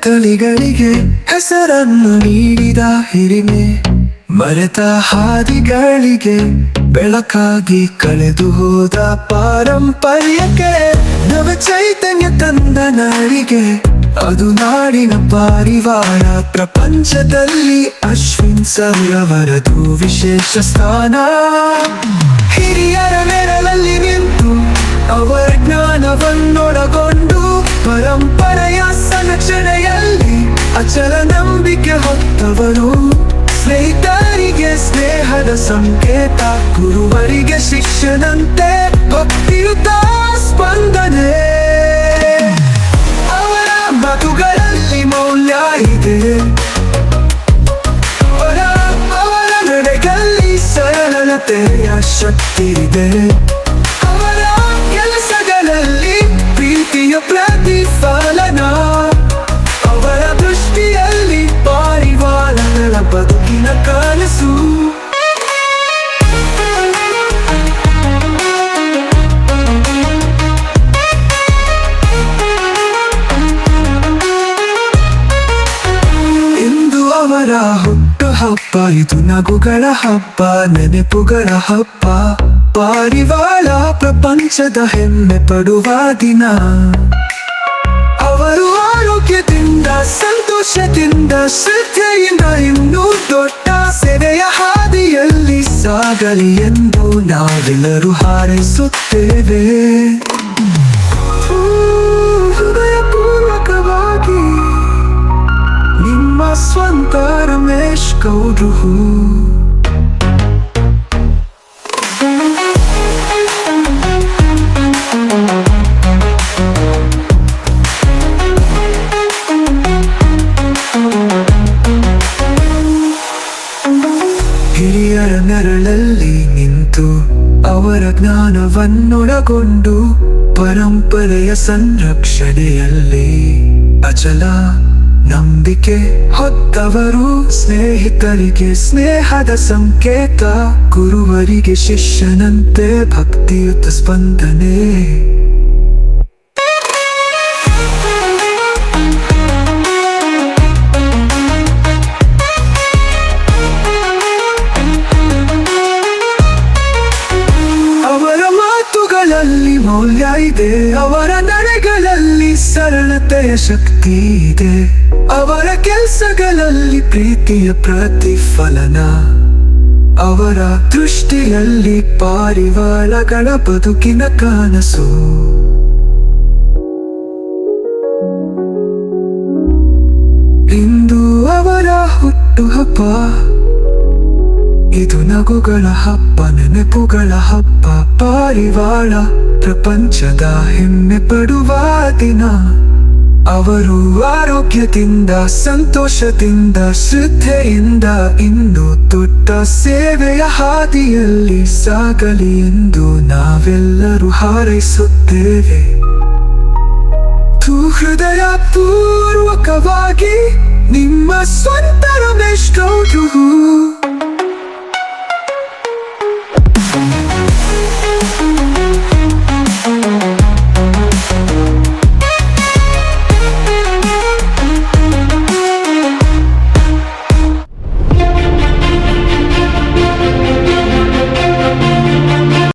ಹಳೆ ತಳಿಗಳಿಗೆ ಹೆಸರನ್ನು ನೀಡಿದ ಹಿರಿಮೆ, ಮರೆತ ಹಾದಿಗಳಿಗೆ ಬೆಳಕಾಗಿ ಕಳೆದು ಹೋದ ಪಾರಂಪರ್ಯಕ್ಕೆ, ನವ ಚೈತನ್ಯ ತಂದ ನಾಡಿಗೆ, ಅದು ನಾಡಿನ ಪಾರಿವಾಳ ಪ್ರಪಂಚದಲ್ಲಿ ಅಶ್ವಿನ್ ಸರ್ವರದು ವಿಶೇಷ ಸ್ಥಾನ. ಹಿರಿಯರ ನೆರಳಲ್ಲಿ ನಿಂತು ಅವರ ಪರಂಪರೆಯ ಸಂರಕ್ಷಣೆಯಲ್ಲಿ ಅಚಲ ನಂಬಿಕೆ ಹೊತ್ತವರು ಸ್ನೇಹಿತರಿಗೆ ಸ್ನೇಹದ ಸಂಕೇತ, ಗುರುವರಿಗೆ ಶಿಷ್ಯನಂತೆ ಭಕ್ತಿಯುತ ಸ್ಪಂದನೆ. ಅವರ ಮಾತುಗಳಲ್ಲಿ ಮೌಲ್ಯ ಇದೆ. ಅವರ ನಡೆಗಳಲ್ಲಿ ಸರಳತೆಯ ಶಕ್ತಿ ಇದೆ. ಅವರ ಕೆಲಸಗಳಲ್ಲಿ ಪ್ರೀತಿಯ ಪ್ರತಿಫಲನ ಅವರ ಹುಟ್ಟು ಹಬ್ಬ. ಇದು ನಗುಗಳ ಹಬ್ಬ, ನೆನಪುಗಳ ಹಬ್ಬ. ಪಾರಿವಾಳ ಪ್ರಪಂಚದ ಹೆಮ್ಮೆ ಪಡುವ ದಿನ. ಅವರು ಆರೋಗ್ಯದಿಂದ, ಸಂತೋಷದಿಂದ, ಶ್ರದ್ಧೆಯಿಂದ ಇನ್ನೂ ದೊಡ್ಡ ಸೆರೆಯ ಹಾದಿಯಲ್ಲಿ ಸಾಗಲಿ ಎಂದು ನಾವೆಲ್ಲರೂ ಹಾರೈಸುತ್ತೇವೆ. ಸ್ವಂತ ರಮೇಶ್ ಗೌಡ್ರು. ಹಿರಿಯರ ನೆರಳಲ್ಲಿ ನಿಂತು ಅವರ ಜ್ಞಾನವನ್ನೊಳಗೊಂಡು ಪರಂಪರೆಯ ಸಂರಕ್ಷಣೆಯಲ್ಲಿ ಅಚಲ ನಂಬಿಕೆ ಹೊತ್ತವರು ಸ್ನೇಹಿತರಿಗೆ ಸ್ನೇಹದ ಸಂಕೇತ ಗುರುವರಿಗೆ ಶಿಷ್ಯನಂತೆ ಭಕ್ತಿಯುತ ಸ್ಪಂದನೆ. ಅವರ ಮಾತುಗಳಲ್ಲಿ ಮೌಲ್ಯ ಇದೆ ಅವರ ಸರಳತೆಯ ಶಕ್ತಿ ಇದೆ ಅವರ ಕೆಲಸಗಳಲ್ಲಿ ಪ್ರೀತಿಯ ಪ್ರತಿಫಲನ, ಅವರ ದೃಷ್ಟಿಯಲ್ಲಿ ಪಾರಿವಾಳಗಳ ಬದುಕಿನ ಕನಸು. ಇಂದು ಅವರ ಹುಟ್ಟು ಹಬ್ಬ, ಇದು ನಗುಗಳ ಹಬ್ಬ, ನೆನಪುಗಳ ಹಬ್ಬ, ಪಾರಿವಾಳ ಪ್ರಪಂಚದ ಹೆಮ್ಮೆ ಪಡುವ ದಿನ. ಅವರು ಆರೋಗ್ಯದಿಂದ, ಸಂತೋಷದಿಂದ, ಶ್ರದ್ಧೆಯಿಂದ ಇಂದು ದೊಡ್ಡ ಸೇವೆಯ ಹಾದಿಯಲ್ಲಿ ಸಾಗಲಿ ಎಂದು ನಾವೆಲ್ಲರೂ ಹಾರೈಸುತ್ತೇವೆ. ಹೃದಯ ಪೂರ್ವಕವಾಗಿ ನಿಮ್ಮ ಸ್ವಂತ ರಮೇಶ್